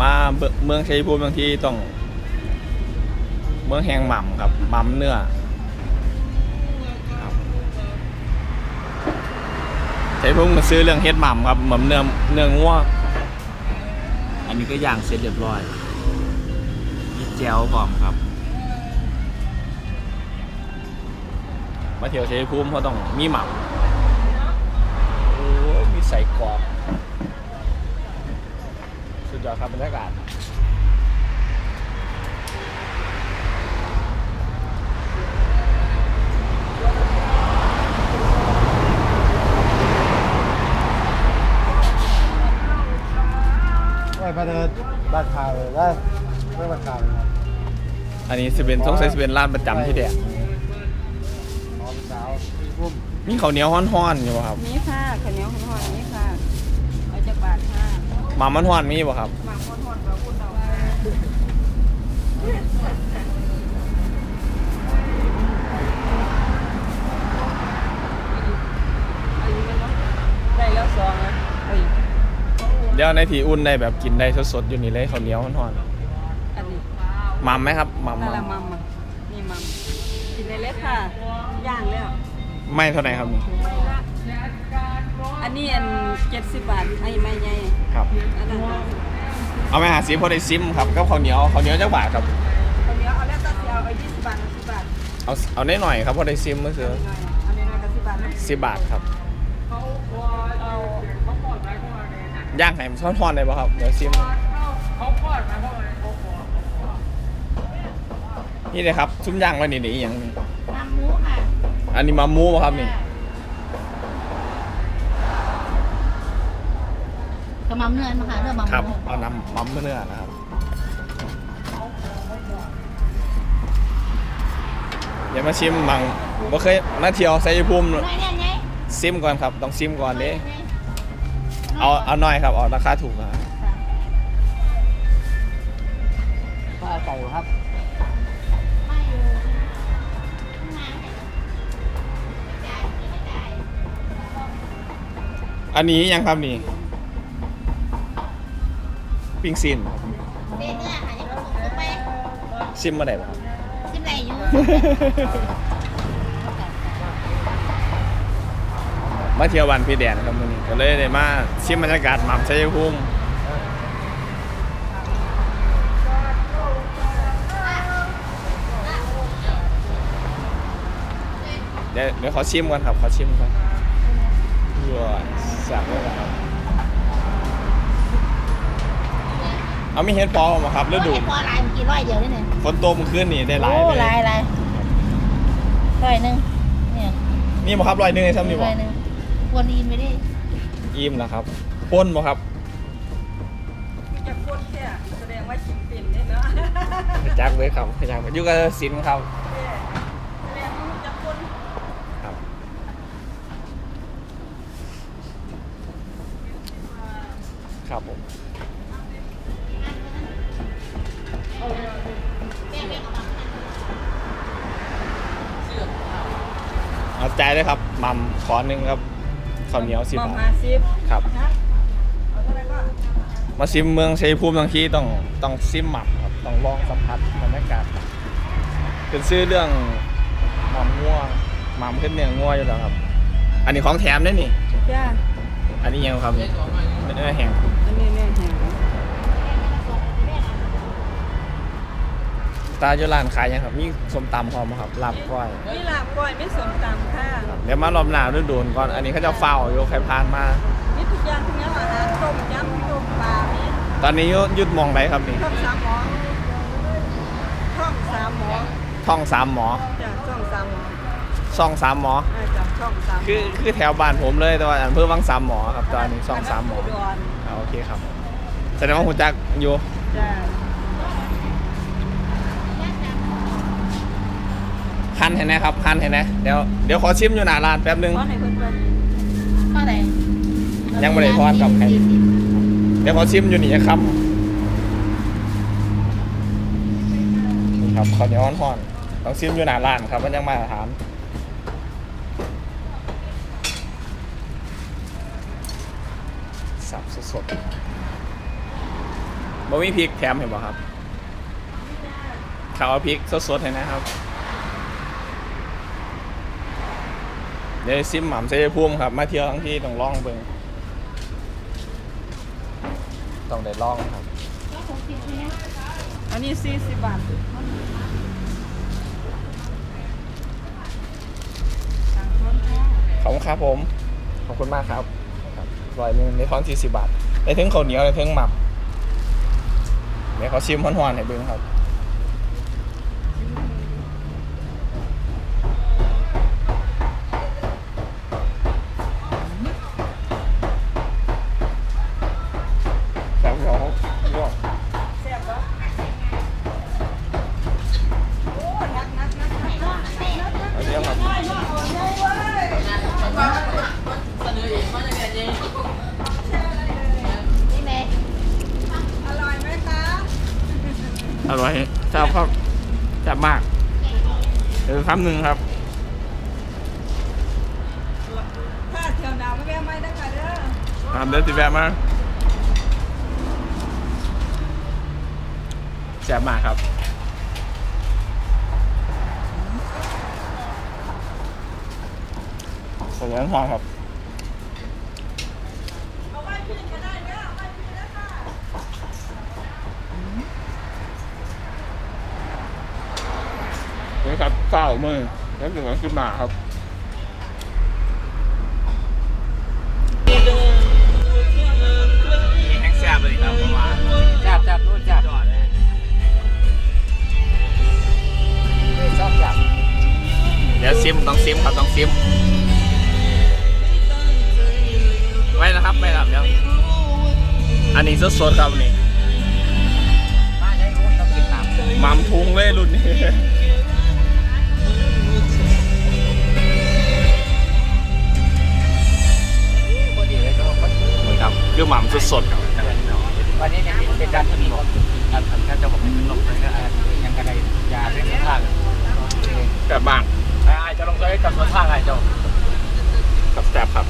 มาเมืองชัยภูมิบางทีต้อง เมืองแห่งหม่ำครับหม่ำเนื้อครับชัยภูมิมาซื้อเรื่องเฮ็ดหม่ำครับหม่ำเนื้อเนื้องัวอันนี้ก็ย่างเสร็จเรียบร้อยมีแจวพร้อมครับมาเที่ยวชัยภูมิเขาต้องมีหม่ำโอ้มีใส่กรอกสุด ยอดครับบรรยากาศไหว้พระเดินบ้านข่าวเลยได้ไม่บ้านข่าวเลยครับอันนี้สิเป็นต้องใช้สิเป็นร้านประจำที่แดกพร้อมสาวพี่พุ่มมีข้าวเหนียวฮ้อนๆอยู่บ่ครับ นี่ค่ะข้าวเหนียวหอนๆนี่ค่ะเอาจะบาทค่ะ หมามันฮ้อนมีบ่ครับหมักหอนๆเราพูดเอาอันนี้มันเนาะได้แล้วสองนะเอ้ยเดี๋ยวในที่อุ่นได้แบบกินได้สดๆอยู่นี่เลยข้าวเหนียวฮ้อนอันนี้ๆหมัมไหมครับหมัมนั่นละมัมอะนี่มัมกินได้เลยค่ะย่างแล้วไม่เท่าไหร่ครับนี่ อันนี้อันเจ็ดสิบบาทไอ้ไม่ใหญ่ครับอันนั้นเอาไปหาซิพอได้ซิมครับกับข้าวเหนียวข้าวเหนียวจักบาทครับข้าวเหนียวเอาแล้วตัดเสียเอาไปยี่สิบบาทสิบบาทเอาเอาได้หน่อยครับพอได้ซิมเมื่อคืนเอาหน่อยอันนี้น้อยกับสิบบาทนะสิบบาทครับเอาย่างไห้มันฮ้อนๆได้บ่ครับเดี๋ยวซิมนี่เลยครับซุ้มย่างไว้นี่นี่อหย่างนี้ น้ำหมูค่ะ อันนี้มามูบ่ครับนี่ กระมังเนื้อมาค่ะเนื้อมังครับหมูเอาน้ำมัมเนื้อนะครับ อย่ามาชิมมังบ่เคยมาเที่ยวไซภูมิน้อยเนี่ยไงซิมก่อนครับ ต้องซิมก่อนเด้เอาเอาหน่อยครับเอาราคาถูกนะครับข้าวไก่ครับไม่อยู่อันนี้ยังครับนี่ ปิ้งซินครับเนื้อค่ะยังลงไปซิมมาได้บ่ครับชิมอะไรอยู่มาเที่ยววันพี่แดนครับมื้อนี้ก็เลยได้มาชิมบรรยากาศหม่ำชัยภูมิเดี๋ยวเดี๋ยวขอชิมก่อนครับขอชิมก่อนว้าสักเลยครับ เอามีเห็ดปอมาครับฤดูพอลายเมื่อกี้ร้อยเดียวนี่เนี่ยฝนตกเมื่อคืนนี่ได้หลายโอ้เลยลายลายร้อยหนึ่งเนี่ยนี่บ่ครับร้อยหนึ่งไอ้ซ้ำนี่บ่ร้อยหนึ่งวนอินไปดิอิ่มแล้วครับป้นบ่ครับจะพูดแค่แสดงว่าชิมเป็นเนี่ยเนาะจักเลยครับจักเลยอยู่กับสินครับ แสดงว่าจะพูด ครับ ครับผม เอาใจเลยครับหมัมขอหนึ่งครับข้าวเหนียวสิบมาบามาทสิบครับนะเอาเท่าไหร่ก็มาซิมเมืองชัยภูมิทั้งที่ต้องต้องซิมหมับครับต้องลองสัมผัสบรรยากาศเป็นชื่อเรื่องหม่ำงัวหม่ำขึ้นเนื้องัวอยู่แล้วครับ อันนี้ของแถมได้นี่จ้าอันนี้ยังครับนี่เนื้อแห้งอันนี้เนี่ยแห้ง ตาอยู่ร้านขายยังครับมีส้มตำพร้อมบ่ครับลาบก้อยมีลาบก้อยมีสมตำค่ะเดี๋ยวมารอบหน้าฤดูนก่อนอันนี้เขาจะเฝ้าอยู่ใครผ่านมา มีทุกอย่างทุกอย่างอาหารต้มยำต้มปลามีตอนนี้ยุยุดมองไหนครับนี่ท่องสามหมอท่องสามหมอท่องสามหมอจ้ะท่องสามหมอซ่องสามหมอ อ่าจ้ะท่องสามหมคือคือแถวบ้านผมเลยแต่ว่าอำเภอวังสามหมอครับตอนนี้ซ่องสามหมอดอนอ่าโอเคครับแสดงว่าคุณจักอยู่จ้ะ หันเห็นไหมครับหันเห็นไหมเดี๋ยวเดี๋ยวขอชิมอยู่หน้าร้านแป๊บนึงขอให้เพิ่นเพิ่นเท่าไหร่ยังไม่ได้ทอดกับใครสี่สิบเดี๋ยวขอชิมอยู่นี่ครับนี่ครับข้าวเหนียวห่อนๆต้องชิมอยู่หน้าร้านครับมันยังมาตรฐานสับสดๆบบ่มีพริกแถมเห็นบ่ครับเขาเอาพริกสดๆให้นะครับ เดี๋ยวซิมหม่ำเสยภูมิครับ มาเที่ยวทั้งที่ต้องลองเบิ่งต้องได้ลองครับอันนี้สี่สิบบาทสั่งคนแค่ขอบคุณครับผม ขอบคุณมากครับครับร้อยหนึงในท้อนสี่สิบบาทได้ถึงข้าวเหนียวได้ถึงหมับเดี๋ยวเขาชิมหวานๆให้เบิ่งครับ แต่เดี๋ยวเดี๋ยว แซ่บปะโอ้นักนักนักนักนัก เอาเดี๋ยวครับ นี่แม่ อร่อยไหมคะ อร่อยแซ่บครับ แซ่บมากเออคำหนึ่งครับถ้าเที่ยวหนาวไม่แวะไม่ได้ค่ะเด้อตามเดินสิแบบมาแซ่บมากครับขอเลี้ยงหอมครับ เอาไว้พี่ก็ได้เด้อเอาไว้พี่นะค่ะ นี่ครับเก้ามือแล้วถึงขึ้นมาครับแห้งแซ่บเลยครับประมาณจับจับนู่นจับจอดเลยชอบจับเดี๋ยวซิมต้องซิมครับต้องซิมไว้นะครับไม่ครับเดี๋ยวอันนี้สดๆครับอันนี่มาใช้รุ่นต้องกินน้ำมัมทุงเลยรุ่นนี้ เหมือนครับคือหม่ำสดๆครับวันนี้เนี่ยเป็นการที่บอกการทำการจะบอกให้มันลงแล้วก็ยังกระไดยาเรื่องทางแบบบางไอ้จะลงไปกับรถทางไอ้เจ้าครับแซ่บครับ